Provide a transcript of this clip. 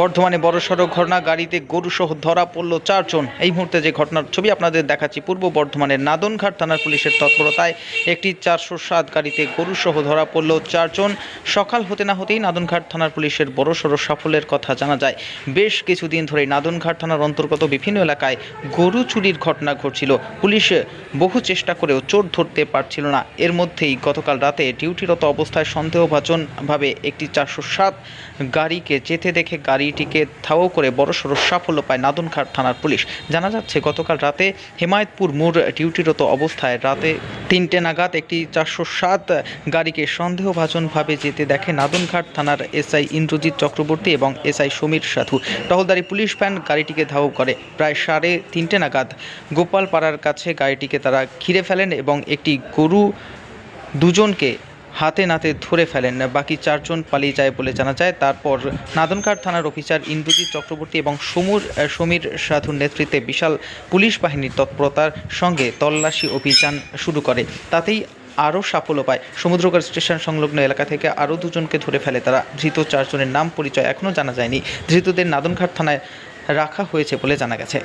বর্ধমানে বড়সড় ঘটনা, গাড়িতে গরুসহ ধরা পড়ল চারজন। এই মুহূর্তে যে ঘটনার ছবি আপনাদের দেখাচ্ছি, পূর্ব বর্ধমানের নাদনঘাট থানার পুলিশের তৎপরতায় একটি চারশো সাত গাড়িতে গরুসহ ধরা পড়ল চারজন। সকাল হতে না হতেই নাদনঘাট থানার পুলিশের বড়সড় সাফল্যের কথা জানা যায়। বেশ কিছুদিন ধরে নাদনঘাট থানার অন্তর্গত বিভিন্ন এলাকায় গরু চুরির ঘটনা ঘটছিল। পুলিশ বহু চেষ্টা করেও চোর ধরতে পারছিল না। এর মধ্যেই গতকাল রাতে ডিউটিরত অবস্থায় সন্দেহভাজনভাবে একটি চারশো সাত গাড়িকে যেতে দেখে গাড়িটিকে ধাও করে বড়সড় সাফল্য পায় নাদনঘাট থানার পুলিশ। জানা যাচ্ছে, গতকাল রাতে হেমায়তপুর মোড় ডিউটিরত অবস্থায় রাতে তিনটে নাগাদ একটি চারশো সাত গাড়িকে সন্দেহভাজনভাবে যেতে দেখে নাদনঘাট থানার এসআই ইন্দ্রজিৎ চক্রবর্তী এবং এসআই সমীর সাধু। টহলদারি পুলিশ ভ্যান গাড়িটিকে ধাও করে। প্রায় সাড়ে তিনটে নাগাদ গোপালপাড়ার কাছে গাড়িটিকে তারা ঘিরে ফেলেন এবং একটি গরু দুজনকে হাতে নাতে ধরে ফেলেন। বাকি চারজন পালিয়ে যায় বলে জানা যায়। তারপর নাদনঘাট থানার অফিসার ইন্দ্রজিৎ চক্রবর্তী এবং সমুর সমীর সাধুর নেতৃত্বে বিশাল পুলিশ বাহিনীর তৎপরতার সঙ্গে তল্লাশি অভিযান শুরু করে। তাতেই আরও সাফল্য পায়। সমুদ্রকার স্টেশন সংলগ্ন এলাকা থেকে আরও দুজনকে ধরে ফেলে তারা। ধৃত চারজনের নাম পরিচয় এখনও জানা যায়নি। ধৃতদের নাদনঘাট থানায় রাখা হয়েছে বলে জানা গেছে।